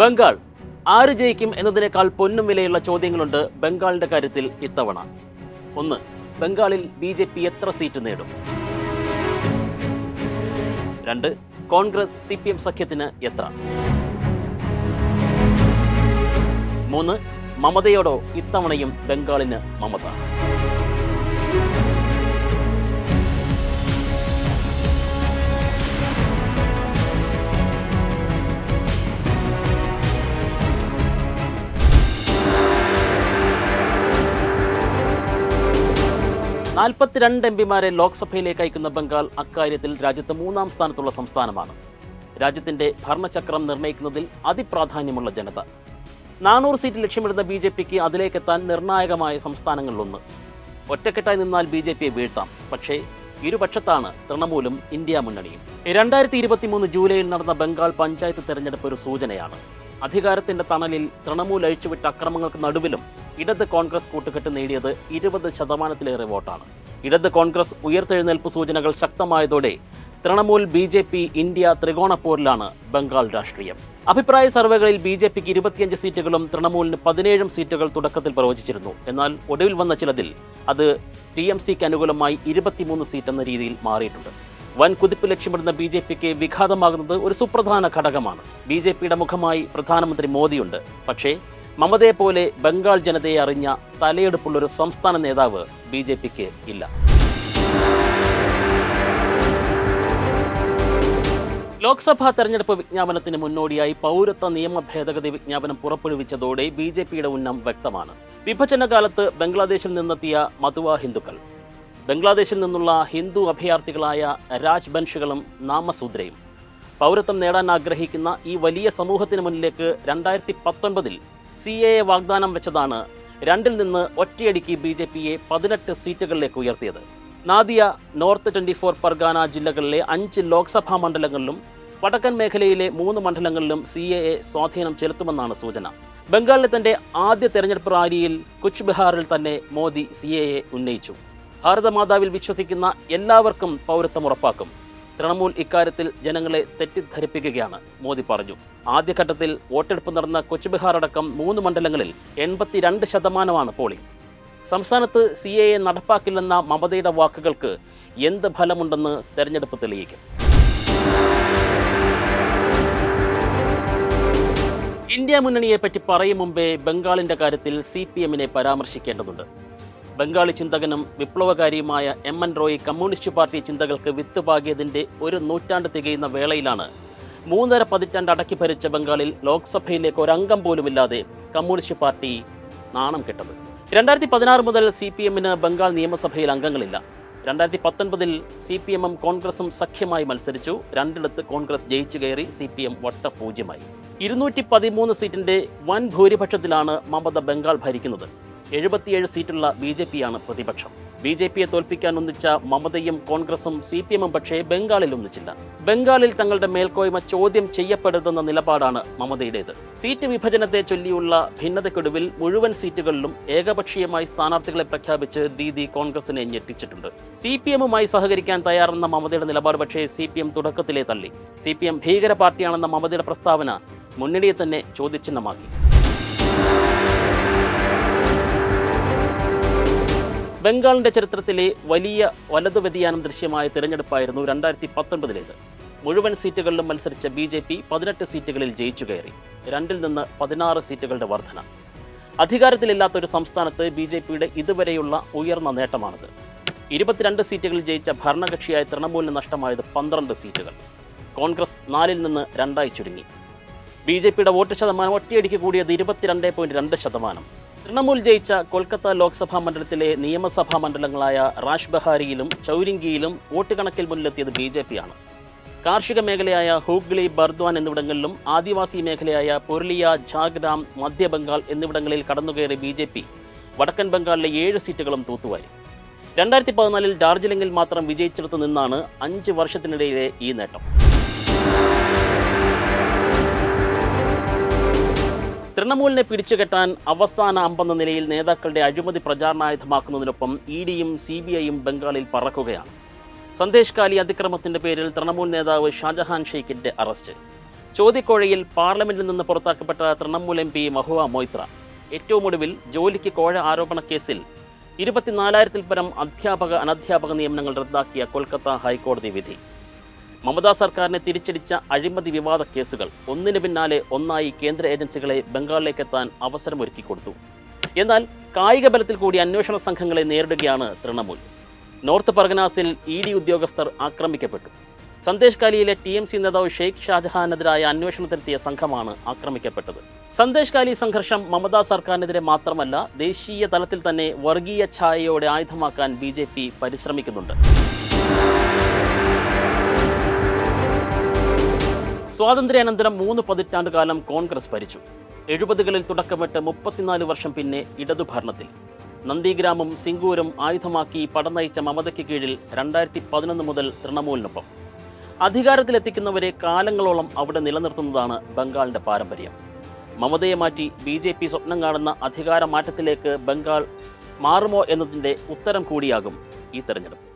ബംഗാൾ ആര് ജയിക്കും എന്നതിനേക്കാൾ പൊന്നും വിലയുള്ള ചോദ്യങ്ങളുണ്ട് ബംഗാളിന്റെ കാര്യത്തിൽ ഇത്തവണ. ഒന്ന് ബംഗാളിൽ ബി ജെ പി എത്ര സീറ്റ് നേടും? രണ്ട് കോൺഗ്രസ് സി പി എം സഖ്യത്തിന് എത്ര? മൂന്ന് മമതയോടോ ഇത്തവണയും ബംഗാളിന് മമത? നാൽപ്പത്തിരണ്ട് എം പിമാരെ ലോക്സഭയിലേക്ക് അയക്കുന്ന ബംഗാൾ അക്കാര്യത്തിൽ രാജ്യത്ത് മൂന്നാം സ്ഥാനത്തുള്ള സംസ്ഥാനമാണ്. രാജ്യത്തിന്റെ ഭരണചക്രം നിർണയിക്കുന്നതിൽ അതിപ്രാധാന്യമുള്ള ജനത. നാനൂറ് സീറ്റ് ലക്ഷ്യമിടുന്ന ബി ജെ പിക്ക് അതിലേക്കെത്താൻ നിർണായകമായ സംസ്ഥാനങ്ങളിലൊന്ന്. ഒറ്റക്കെട്ടായി നിന്നാൽ ബി ജെ പിയെ വീഴ്ത്താം. പക്ഷേ ഇരുപക്ഷത്താണ് തൃണമൂലും ഇന്ത്യ മുന്നണിയും. രണ്ടായിരത്തി ഇരുപത്തി മൂന്ന് ജൂലൈയിൽ നടന്ന ബംഗാൾ പഞ്ചായത്ത് തെരഞ്ഞെടുപ്പ് ഒരു സൂചനയാണ്. അധികാരത്തിന്റെ തണലിൽ തൃണമൂൽ അഴിച്ചുവിട്ട അക്രമങ്ങൾക്ക് നടുവിലും ഇടത് കോൺഗ്രസ് കൂട്ടുകെട്ട് നേടിയത് ഇരുപത് ശതമാനത്തിലേറെ വോട്ടാണ്. ഇടത് കോൺഗ്രസ് ഉയർത്തെഴുന്നേൽപ്പ് സൂചനകൾ ശക്തമായതോടെ Trinamool B J P India ത്രികോണപ്പോരിലാണ് Bengal രാഷ്ട്രീയം. അഭിപ്രായ സർവേകളിൽ ബി ജെ പിക്ക് ഇരുപത്തിയഞ്ച് സീറ്റുകളും തൃണമൂലിന് പതിനേഴും സീറ്റുകൾ തുടക്കത്തിൽ പ്രവചിച്ചിരുന്നു. എന്നാൽ ഒടുവിൽ വന്ന ചിലതിൽ അത് ടി എം സിക്ക് അനുകൂലമായി ഇരുപത്തിമൂന്ന് സീറ്റ് എന്ന രീതിയിൽ മാറിയിട്ടുണ്ട്. വൻ കുതിപ്പ് ലക്ഷ്യമിടുന്ന ബി ജെ പിക്ക് വിഘാതമാകുന്നത് ഒരു സുപ്രധാന ഘടകമാണ്. ബി ജെ പിയുടെ മുഖമായി പ്രധാനമന്ത്രി മോദിയുണ്ട്. പക്ഷേ മമതയെ പോലെ ബംഗാൾ ജനതയെ അറിഞ്ഞ തലയെടുപ്പുള്ളൊരു സംസ്ഥാന നേതാവ് ബി ജെ പിക്ക് ഇല്ല. ലോക്സഭാ തെരഞ്ഞെടുപ്പ് വിജ്ഞാപനത്തിന് മുന്നോടിയായി പൗരത്വ നിയമ ഭേദഗതി വിജ്ഞാപനം പുറപ്പെടുവിച്ചതോടെ ബി ജെ പിയുടെ ഉന്നം വ്യക്തമാണ്. വിഭജന കാലത്ത് ബംഗ്ലാദേശിൽ നിന്നെത്തിയ മധുവ ഹിന്ദുക്കൾ. ബംഗ്ലാദേശിൽ നിന്നുള്ള ഹിന്ദു അഭയാർത്ഥികളായ രാജ്ബൻഷുകളും നാമസൂദ്രയും. പൗരത്വം നേടാൻ ആഗ്രഹിക്കുന്ന ഈ വലിയ സമൂഹത്തിന് മുന്നിലേക്ക് രണ്ടായിരത്തി പത്തൊൻപതിൽ സി എ വാഗ്ദാനം വെച്ചതാണ് രണ്ടിൽ നിന്ന് ഒറ്റയടിക്ക് ബി ജെ പിയെ പതിനെട്ട് സീറ്റുകളിലേക്ക് ഉയർത്തിയത്. Nadia north twenty four Pargana ജില്ലകളിലെ അഞ്ച് ലോക്സഭാ മണ്ഡലങ്ങളിലും വടക്കൻ മേഖലയിലെ മൂന്ന് മണ്ഡലങ്ങളിലും സി എ എ സ്വാധീനം ചെലുത്തുമെന്നാണ് സൂചന. ബംഗാളിലെ തന്റെ ആദ്യ തെരഞ്ഞെടുപ്പ് റാലിയിൽ കുച്ച് ബിഹാറിൽ തന്നെ മോദി സി എ എ ഉന്നയിച്ചു. ഭാരതമാതാവിൽ വിശ്വസിക്കുന്ന എല്ലാവർക്കും പൗരത്വം ഉറപ്പാക്കും. തൃണമൂൽ ഇക്കാര്യത്തിൽ ജനങ്ങളെ തെറ്റിദ്ധരിപ്പിക്കുകയാണ്. മോദി പറഞ്ഞു ആദ്യഘട്ടത്തിൽ വോട്ടെടുപ്പ് നടന്ന കൊച്ചുബിഹാർ അടക്കം മൂന്ന് മണ്ഡലങ്ങളിൽ എൺപത്തിരണ്ട് ശതമാനമാണ് പോളിംഗ്. സംസ്ഥാനത്ത് സി എ നടപ്പാക്കില്ലെന്ന മമതയുടെ വാക്കുകൾക്ക് എന്ത് ഫലമുണ്ടെന്ന് തെരഞ്ഞെടുപ്പ് തെളിയിക്കും. ഇന്ത്യ മുന്നണിയെ പറ്റി പറയും മുമ്പേ ബംഗാളിന്റെ കാര്യത്തിൽ സി പി എമ്മിനെ പരാമർശിക്കേണ്ടതുണ്ട്. ബംഗാളി ചിന്തകനും വിപ്ലവകാരിയുമായ M N Roy communist party ചിന്തകൾക്ക് വിത്ത് പാകിയതിന്റെ ഒരു നൂറ്റാണ്ട് തികയുന്ന വേളയിലാണ്. മൂന്നര പതിറ്റാണ്ട് അടക്കി ഭരിച്ച ബംഗാളിൽ ലോക്സഭയിലേക്ക് ഒരംഗം പോലുമില്ലാതെ കമ്മ്യൂണിസ്റ്റ് പാർട്ടി നാണം കെട്ടത്. രണ്ടായിരത്തി പതിനാറ് മുതൽ സി പി എമ്മിന് ബംഗാൾ നിയമസഭയിൽ അംഗങ്ങളില്ല. രണ്ടായിരത്തി പത്തൊൻപതിൽ സി പി എമ്മും കോൺഗ്രസും സഖ്യമായി മത്സരിച്ചു. രണ്ടിടത്ത് കോൺഗ്രസ് ജയിച്ചു കയറി സി പി എം വട്ടപൂജ്യമായി. ഇരുന്നൂറ്റി പതിമൂന്ന് സീറ്റിന്റെ വൻ ഭൂരിപക്ഷത്തിലാണ് മമത ബംഗാൾ ഭരിക്കുന്നത്. എഴുപത്തിയേഴ് സീറ്റുള്ള ബി ജെ പിയാണ് പ്രതിപക്ഷം. ബി ജെ പിയെ തോൽപ്പിക്കാൻ ഒന്നിച്ച മമതയും കോൺഗ്രസും സി പി എമ്മും പക്ഷേ ബംഗാളിൽ ഒന്നിച്ചില്ല. ബംഗാളിൽ തങ്ങളുടെ മേൽക്കോയ്മ ചോദ്യം ചെയ്യപ്പെടരുതെന്ന നിലപാടാണ് മമതയുടേത്. സീറ്റ് വിഭജനത്തെ ചൊല്ലിയുള്ള ഭിന്നതയ്ക്കൊടുവിൽ മുഴുവൻ സീറ്റുകളിലും ഏകപക്ഷീയമായി സ്ഥാനാർത്ഥികളെ പ്രഖ്യാപിച്ച് ദീദി കോൺഗ്രസിനെ ഞെട്ടിച്ചിട്ടുണ്ട്. സി പി എമ്മുമായി സഹകരിക്കാൻ തയ്യാറെന്ന മമതയുടെ നിലപാട് പക്ഷേ സി പി എം തുടക്കത്തിലേ തള്ളി. സി പി എം ഭീകര പാർട്ടിയാണെന്ന മമതയുടെ പ്രസ്താവന മുന്നണിയെ തന്നെ ചോദ്യചിഹ്നമാക്കി. ബംഗാളിന്റെ ചരിത്രത്തിലെ വലിയ വലതു വ്യതിയാനം ദൃശ്യമായ തിരഞ്ഞെടുപ്പായിരുന്നു രണ്ടായിരത്തി പത്തൊൻപതിലേത് മുഴുവൻ സീറ്റുകളിലും മത്സരിച്ച ബി ജെ പി പതിനെട്ട് സീറ്റുകളിൽ ജയിച്ചു കയറി. രണ്ടിൽ നിന്ന് പതിനാറ് സീറ്റുകളുടെ വർധന. അധികാരത്തിലില്ലാത്ത ഒരു സംസ്ഥാനത്ത് ബി ജെ പിയുടെ ഇതുവരെയുള്ള ഉയർന്ന നേട്ടമാണിത്. ഇരുപത്തിരണ്ട് സീറ്റുകളിൽ ജയിച്ച ഭരണകക്ഷിയായ തൃണമൂലിന് നഷ്ടമായത് പന്ത്രണ്ട് സീറ്റുകൾ. കോൺഗ്രസ് നാലിൽ നിന്ന് രണ്ടായി ചുരുങ്ങി. ബി ജെ പിയുടെ വോട്ട് ശതമാനം ഒറ്റയടിക്ക് കൂടിയത് ഇരുപത്തിരണ്ട് പോയിന്റ് രണ്ട് ശതമാനം. തൃണമൂൽ ജയിച്ച കൊൽക്കത്ത ലോക്സഭാ മണ്ഡലത്തിലെ നിയമസഭാ മണ്ഡലങ്ങളായ റാഷ്ബഹാരിയിലും ചൗരിങ്കിയിലും വോട്ട് കണക്കിൽ മുന്നിലെത്തിയത് ബി ജെ പിയാണ് കാർഷിക മേഖലയായ ഹൂഗ്ലി ബർദ്വാൻ എന്നിവിടങ്ങളിലും ആദിവാസി മേഖലയായ പുരുലിയ ഝാഗ്രാം മധ്യബംഗാൾ എന്നിവിടങ്ങളിൽ കടന്നുകയറി ബി ജെ പി വടക്കൻ ബംഗാളിലെ ഏഴ് സീറ്റുകളും തൂത്തുവാരി. രണ്ടായിരത്തി പതിനാലിൽ ഡാർജിലിംഗിൽ മാത്രം വിജയിച്ചെടുത്ത് നിന്നാണ് അഞ്ച് വർഷത്തിനിടയിലെ ഈ നേട്ടം. തൃണമൂലിനെ പിടിച്ചുകെട്ടാൻ അവസാന അമ്പെന്ന നിലയിൽ നേതാക്കളുടെ അഴിമതി പ്രചാരണായുധമാക്കുന്നതിനൊപ്പം ഇ ഡിയും സി ബി ഐയും ബംഗാളിൽ പറക്കുകയാണ്. സന്ദേശ് കാലി അതിക്രമത്തിന്റെ പേരിൽ തൃണമൂൽ നേതാവ് ഷാജഹാൻ ഷെയ്ഖിന്റെ അറസ്റ്റ്. ചോദ്യക്കോഴയിൽ പാർലമെന്റിൽ നിന്ന് പുറത്താക്കപ്പെട്ട തൃണമൂൽ എം പി മഹുവ മൊയ്ത്ര. ഏറ്റവും ഒടുവിൽ ജോലിക്ക് കോഴ ആരോപണ കേസിൽ ഇരുപത്തിനാലായിരത്തിൽ പരം അധ്യാപക അനധ്യാപക നിയമനങ്ങൾ റദ്ദാക്കിയ കൊൽക്കത്ത ഹൈക്കോടതി വിധി. മമതാ സർക്കാരിനെ തിരിച്ചടിച്ച അഴിമതി വിവാദ കേസുകൾ ഒന്നിന് പിന്നാലെ ഒന്നായി കേന്ദ്ര ഏജൻസികളെ ബംഗാളിലേക്കെത്താൻ അവസരമൊരുക്കി കൊടുത്തു എന്നാൽ കായിക ബലത്തിൽ കൂടി അന്വേഷണ സംഘങ്ങളെ നേരിടുകയാണ് തൃണമൂൽ. നോർത്ത് പർഗനാസിൽ ഇ ഡി ഉദ്യോഗസ്ഥർ ആക്രമിക്കപ്പെട്ടു. സന്ദേശ് കാലിയിലെ ടി എം സി നേതാവ് ഷെയ്ഖ് ഷാജഹാനെതിരായ അന്വേഷണത്തിനെത്തിയ സംഘമാണ് ആക്രമിക്കപ്പെട്ടത്. സന്ദേശ് കാലി സംഘർഷം മമതാ സർക്കാരിനെതിരെ മാത്രമല്ല ദേശീയ തലത്തിൽ തന്നെ വർഗീയ ഛായയോടെ ആയുധമാക്കാൻ ബി പരിശ്രമിക്കുന്നുണ്ട്. സ്വാതന്ത്ര്യാനന്തരം മൂന്ന് പതിറ്റാണ്ട് കാലം കോൺഗ്രസ് ഭരിച്ചു. എഴുപതുകളിൽ തുടക്കമിട്ട് മുപ്പത്തിനാല് വർഷം പിന്നെ ഇടതു ഭരണത്തിൽ. നന്ദിഗ്രാമും സിംഗൂരും ആയുധമാക്കി പടം നയിച്ച മമതയ്ക്ക് കീഴിൽ രണ്ടായിരത്തി പതിനൊന്ന് മുതൽ തൃണമൂലിനൊപ്പം. അധികാരത്തിലെത്തിക്കുന്നവരെ കാലങ്ങളോളം അവിടെ നിലനിർത്തുന്നതാണ് ബംഗാളിന്റെ പാരമ്പര്യം. മമതയെ മാറ്റി ബി ജെ പി സ്വപ്നം കാണുന്ന അധികാര മാറ്റത്തിലേക്ക് ബംഗാൾ മാറുമോ എന്നതിന്റെ ഉത്തരം കൂടിയാകും ഈ തെരഞ്ഞെടുപ്പ്.